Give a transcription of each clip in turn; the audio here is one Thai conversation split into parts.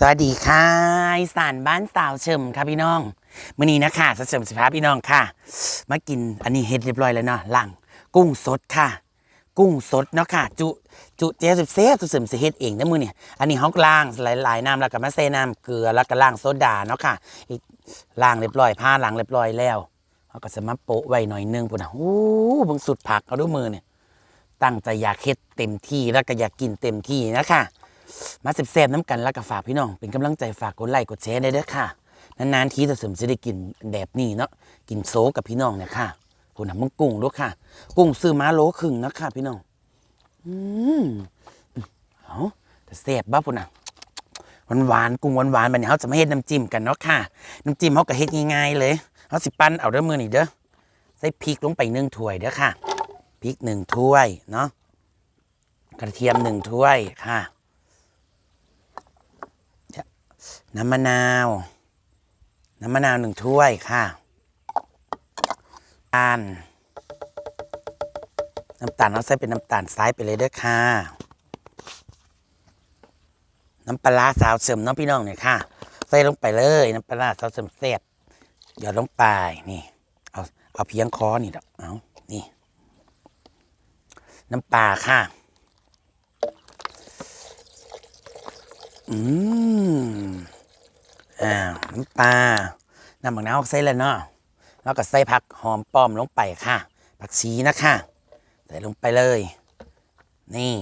สวัสดีค่ะอีสานบ้านสาวเฉิมค่ะพี่น้องมื่อนี้นะคะสาวเฉิมสิพาพี่น้องค่ะ มากินอันนี้เฮ็ดเรียบร้อยแล้วเนาะหลังกุ้งสดค่ะ กุ้งสดเนาะค่ะ จุจุเจ๊สุดเซฟสุดเสริมสิเฮ็ดเองนะมือเนี่ยอันนี้ฮาก็ล้างหลายๆน้ำแล้วก็มาใส่น้ำเกลือแล้วก็ล้างโซดาเนาะค่ะอีกล้างเรียบร้อยผ้าล้างเรียบร้อยแล้วเฮาก็จะมาโปะไว้หน่อยนึงพุ่นน่ะโอ้บิ่งสุดผักเอาด้วยมือเนี่ยตั้งใจอยากเฮ็ดเต็มที่แล้วก็อยากกินเต็มที่นะคะ มาแซ่บๆน้ำกันแล้วก็ฝากพี่น้อง เป็นกำลังใจฝากกดไลค์กดแชร์ได้เด้อค่ะ นานๆทีจะเสริมจะได้กินแบบนี้เนาะกินโซกับพี่น้องเนี่ยค่ะคุณน่ะมึงกุ้งด้วยค่ะ กุ้งซื้อมาโลครึ่งนะค่ะ พี่น้อง อืมเอาแต่แซ่บบ้าพุ่นน่ะหวานหวานกุ้งหวานหวานแบบนี้เขาจะไม่เฮ็ดน้ำจิ้มกันเนาะค่ะน้ำจิ้มเขาก็เฮ็ดง่ายๆเลยเขาสิปั้นเอาด้อมือนี่เด้อใส่พริกลงไปหนึ่งถ้วยเด้อค่ะพริกหนึ่งถ้วยเนาะกระเทียมหนึ่งถ้วยค่ะ น้ำมะนาว น้ำมะนาวหนึ่งถ้วยค่ะน้ำตาลน้ำตาลเราใส่เป็นน้ำตาลทรายไปเลยเด้อค่ะ น้ำปลาสาวเสริมน้องพี่น้องเนี่ยค่ะ ใส่ลงไปเลยน้ำปลาสาวเสริมแซ่บหยอดลงไปนี่ เอาเอาเพียงคอนี่ดอกเอานี่ น้ำปลาค่ะอืม อ่าน้ำปลาน้ำมะนาวใส่แล้วเนาะแล้วก็ใส่ผักหอมป้อมลงไปค่ะ ผักชีนะคะใส่ลงไปเลย นี่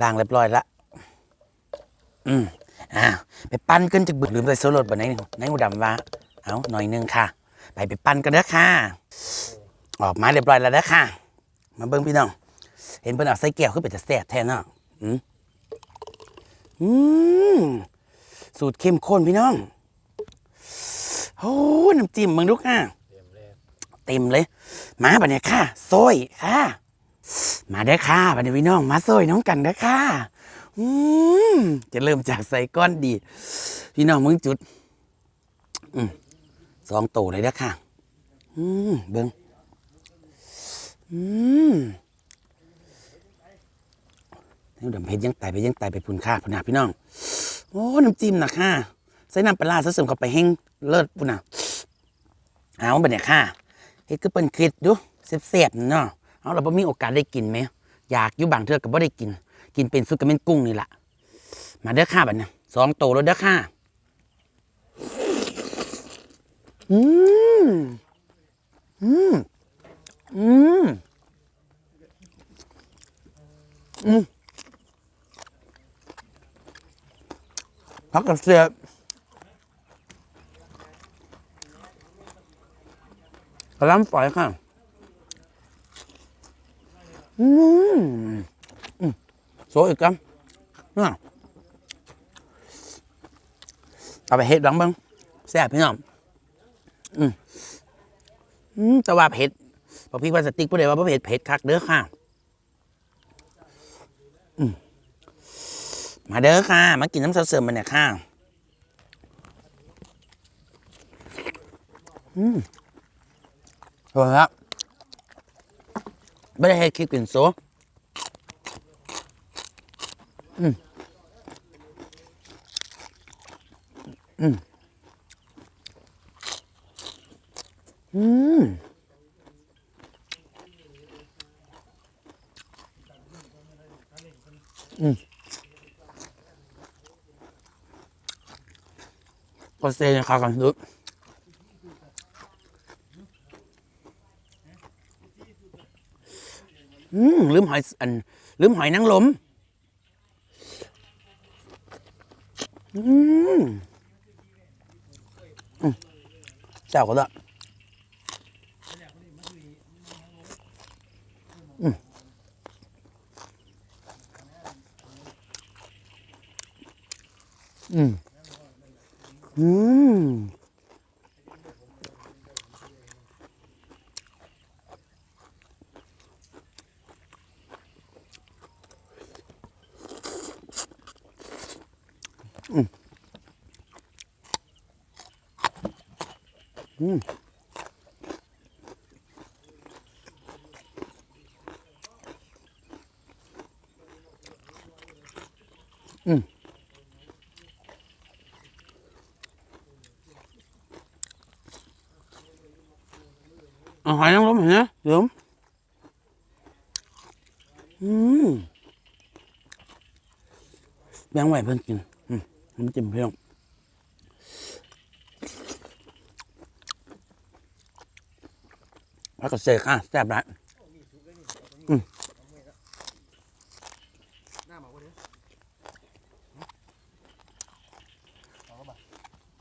ล้างเรียบร้อยละ อืมอ่าไปปั้นกันจากบึกลืมใส่โซโลดบนไหนในหูดำว่าเอาหน่อยหนึงค่ะ ไปไปปั้นกันเด้อค่ะ ออกมาเรียบร้อยแล้วเด้อค่ะ มาเบิ้งพี่น้อง เห็นเพิ่นเอาใส่แก้วขึ้นไปจะแซ่บแท้เนาะอืมอืม สูตรเข้มข้นพี่น้องโอ้น้ำจิ้มมึงลูกอะเต็มเลย มาบัดเนี่ยค่ะโซยค่ะ มาได้ค่ะบัดเนี่ยพี่น้อง มาโซยน้องกันได้ค่ะ อืมจะเริ่มจากใส่ก้อนดี พี่น้องมึงจุด อืมสองโตเลยนะค่ะ อืมเบิ้งอืมนี่ดำเพชรยังไตไปยังไตไปพุ่นค่าพุ่นนาพี่น้อง อ้น้ำจิ้มนะค่ะใส่น้ำปลาซะเสริมเข้าไปแห้งเลิศพุ่นน่ะเอาไปเนี่ยค่ะเฮ็ดคือเป็นคิดดูเสียบๆเนาะเอาเราบ่มีโอกาสได้กินไหมอยากอยู่บางเทื่อก็บ่ได้กิน กินเป็นซุปกระเม็นกุ้งนี่แหละมาเด้อค่ะบัดเนี่ยสองโตแล้วเด้อค่ะอืมอืมอืมอืม ผักกระเสียบกระลำฝอยค่ะอืมอืมโซอีกกันน่ะเอาไปเห็ดหลังบ้างแซ่บพี่น้องอืมอืมแต่ว่าเผ็ดพอพี่พลาสติกพูดเลยว่าเผ็ดเผ็ดคักเด้อค่ะ อืม มาเด้อค่ะ มากินน้ำเสริมมันเนี่ยค่ะ อืมอร่อยครับไม่ได้ให้คิดกลิ่นโซอืม อืม อืม ก็เซนค่ะกันดูอืมลืมหอยอันลืมหอยนางรมอืมเจ้าก็ได้อืม อืม อืม อืม อืม อืม เอา หอยนางรมเห็นไหมเดี๋ยวอืมแบงไหวเพื่อนกินอืมน้ำจิ้มเพียงแล้วก็เสกอะแซ่บไรอืม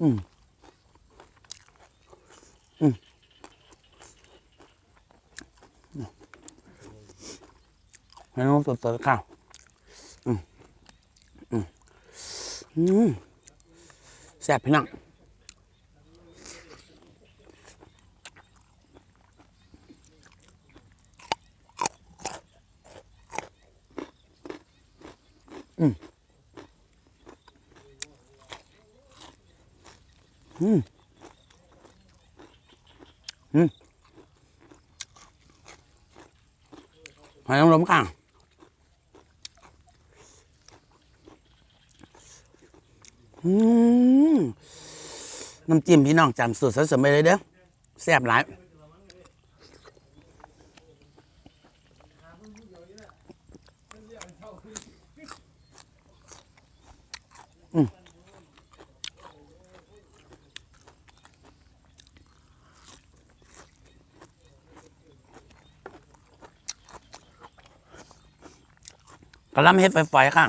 อืมให้ น้องตัวๆข้าวอืมอืมอืมแซ่บพี่น้องอืมอืมอืมหอยนางรมข้าง อืม น้ำจิ้มพี่น้องจำสูตรสดๆไปเลยเด้อแซ่บหลายกระลำเฮ็ดไฟๆค่ะ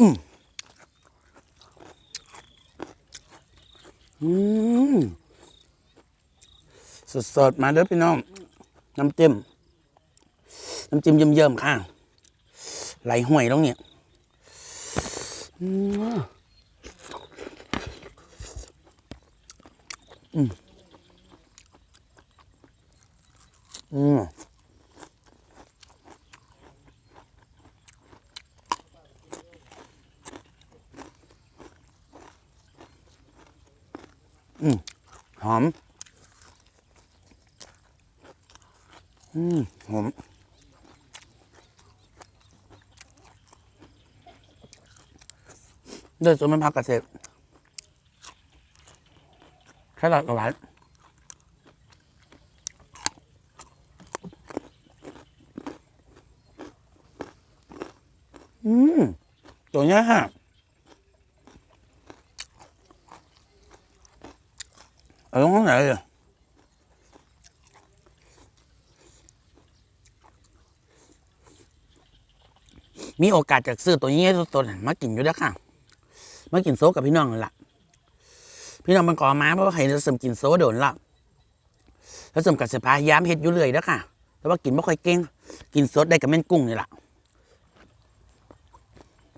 อืม สดๆ มาเด้อพี่น้อง น้ำจิ้มน้ำจิ้มเยิ่มๆ ค่ะ ไหลห่วยตรงเนี้ยอืมอืมอืมหอม อืมหอมเดือดจนมันพักกระเสบแค่หลักกระหวานอืม ตัวเนี้ยฮะเอาลงข้างไหนเลย มีโอกาสจากซื้อตัวนี้ตัวๆน่ะมากินอยู่แล้วค่ะ มากินโซกับพี่น้องนั่นล่ะพี่น้องมันก่อมาเพราะว่าให้เราเสริมกินโซโดนละแล้วเสริมกับสพายามเฮ็ดอยู่เลยแล้วค่ะ แต่ว่ากินไม่ค่อยเก่ง กินสดได้กับแม่นกุ้งนี่แหละ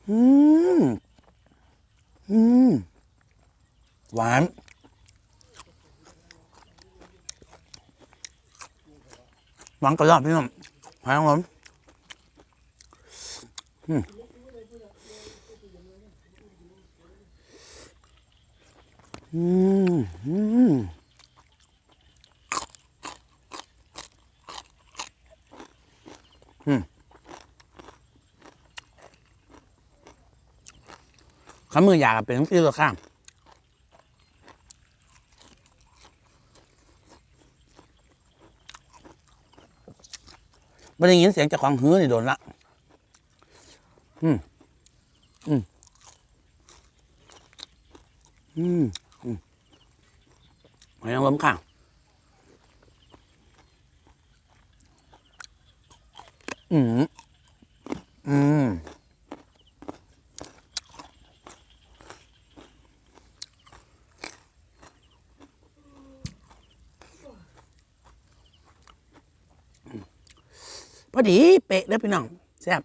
อืมอืมหวานหวานกระยอดพี่น้องหายของผม อืมอืมอืมอืมข้ามืออยากเป็นทั้งที่ตัวข้ามไม่ได้ยินเสียงจากของหื้อนี่โดนละ อืมอืมอืมอืมหอยนางรมค่ะอืมอืมพอดี เป๊ะเลยพี่น้องแซ่บ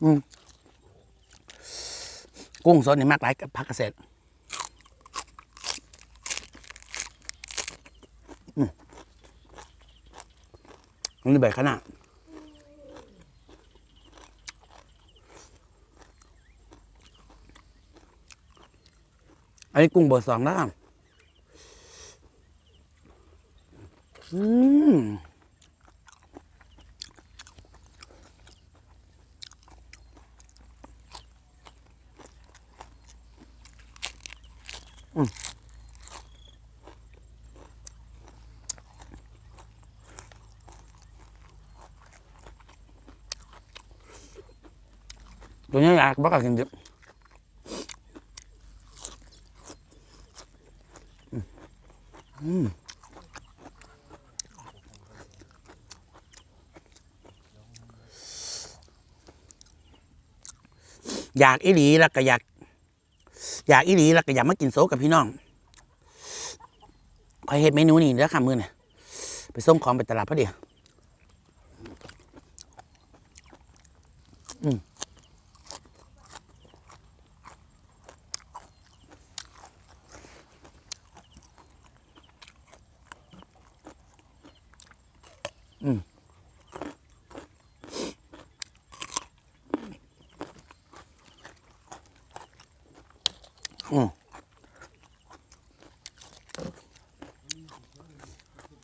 กุ้งสดนี่มากหลายกับผักเกษตรนนี้ใบขนาดอันนี้กุ้งเบอร์สองแล้วากบอกกันดิบอืมอืมอยากอีหลีแล้วก็อยากอยากอีหลีแล้วก็อยากมากินโซกับพี่น้องคอยเฮ็ดเมนูนี้เด้อค่ะมื้อนี่ไปส่งของไปตลาดพอดี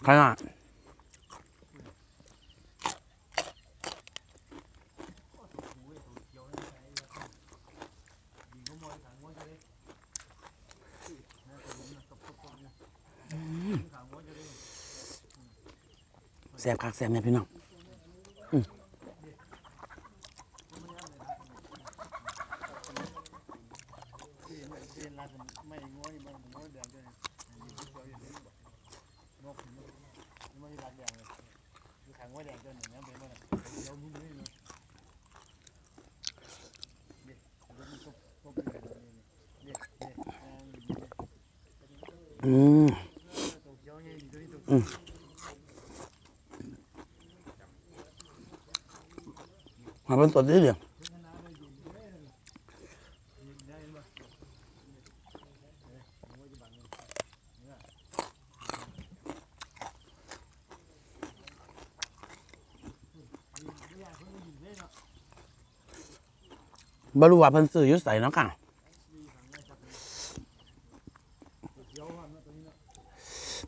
ขนาดแซ่บคักแซ่บเนี่ยพี่น้องอืมอืมอืม มาเป็นตัวนี้เดียวบรู้ว่าเพิ่นซื้ออยุใส่เนาะค่ะ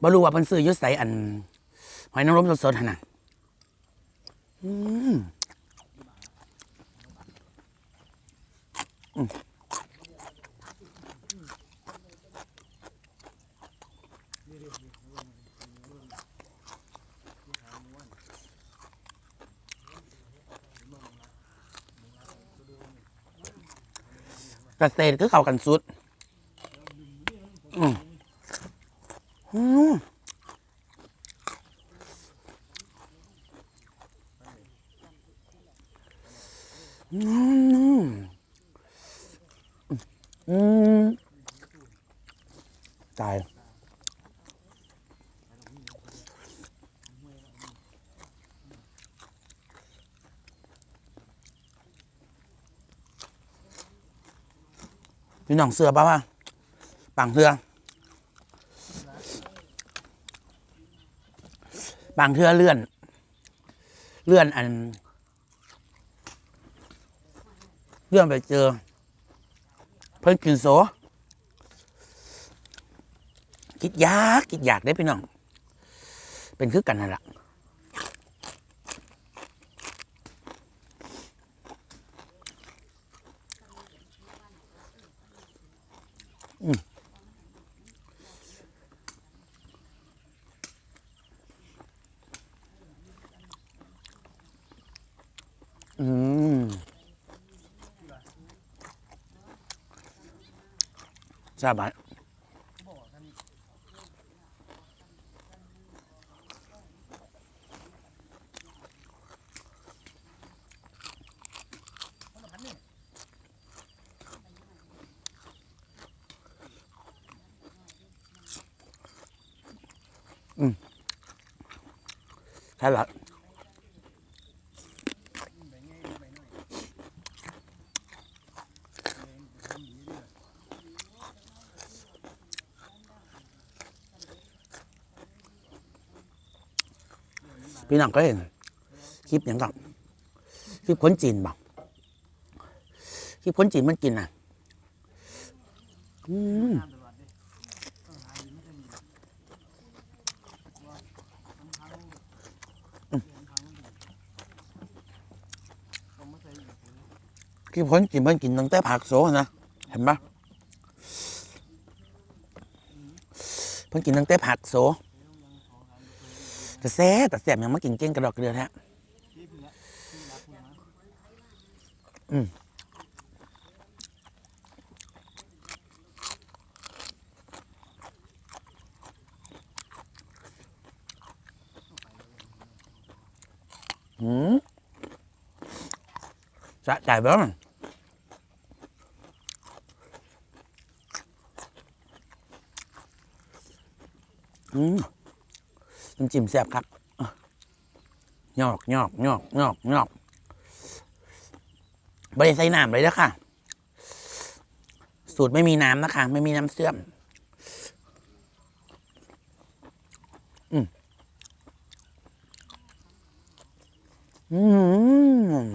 บรู้ว่าเพิ่นซื้ออยุใส่อันหอยนางรมสดๆหั่นน่ะอืมอืม เกษตรคือเขากันสุด อืมอืม อืม อืมตายพี่น้องเสือป่าวะปังเสือบางเทือเลื่อน เลื่อนอัน เลื่อนไปเจอ พิ่นกินโซกิดยากกิดอยากได้พี่น้อง เป็นคือกันนั่นแหละ ทราบไหมอืมใช่ละ พี่น้องก็เห็นคลิปอย่างก่อนคลิปคนจีนบอกคลิปคนจีนมันกินอะอืมคลิปคนจีนมันกินตั้งแต่ผักโซนะเห็นปะมันกินตั้งแต่ผักโซ แต่แซ่แต่แซ่บยังมากินเก้งกระดอกกระเดือแท้อืมอืมสะใจบ้างอืมำจิ้มแซ่บครับอะยอกยอกยอกยอกยอกบริใส่น้ำเลยนะค่ะ สูตรไม่มีน้ำนะคะ ไม่มีน้ำเสื่อม อืมอืม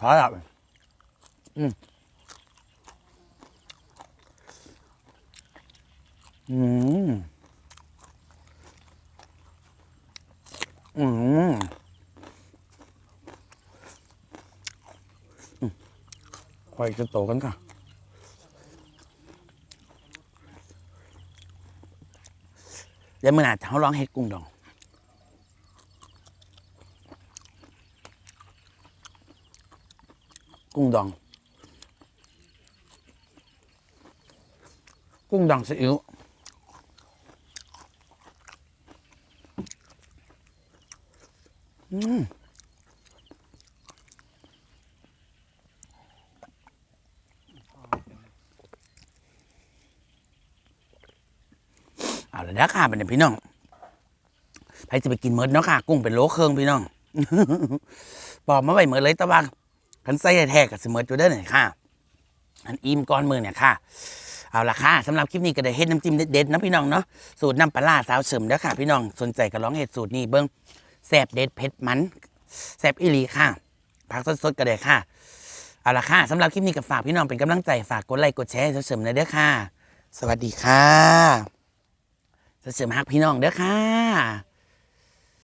พอแล้วอืม อืมอืมอืมคอยจะโตกันค่ะเดี๋ยวมื่อไหนาเขาร้องเฮ็ดกุ้งดองกุ้งดอง กุ้งดองซีอิ๊ว เอาละนะค่ะเป็นพี่น้องใครจะไปกินเมิดเนาะค่ะ กุ้งเป็นโลเครื่องพี่น้องบอกมาไว้เมือนเลยตะว่าคันไส้แท้กับเสมอยู่เด้อหน่อยค่ะ อันอิ่มก้อนมือเนี่ยค่ะ เอาละค่ะสำหรับคลิปนี้ก็ได้เฮ็ดน้ำจิ้มเด็ดๆนะพี่น้องเนาะสูตรน้ำปลาสาวเสริมเด้อค่ะ พี่น้องสนใจก็ลองเฮ็ดสูตรนี้เบิ้งแซบเด็ดเผ็ดมันแซบอีหลีค่ะผักสดๆก็ได้ค่ะเอาละค่ะสำหรับคลิปนี้ก็ฝากพี่น้องเป็นกำลังใจฝากกดไลค์กดแชร์เสริมหนะเด้อค่ะ สวัสดีค่ะ เสริมฮักพี่น้องเด้อค่ะ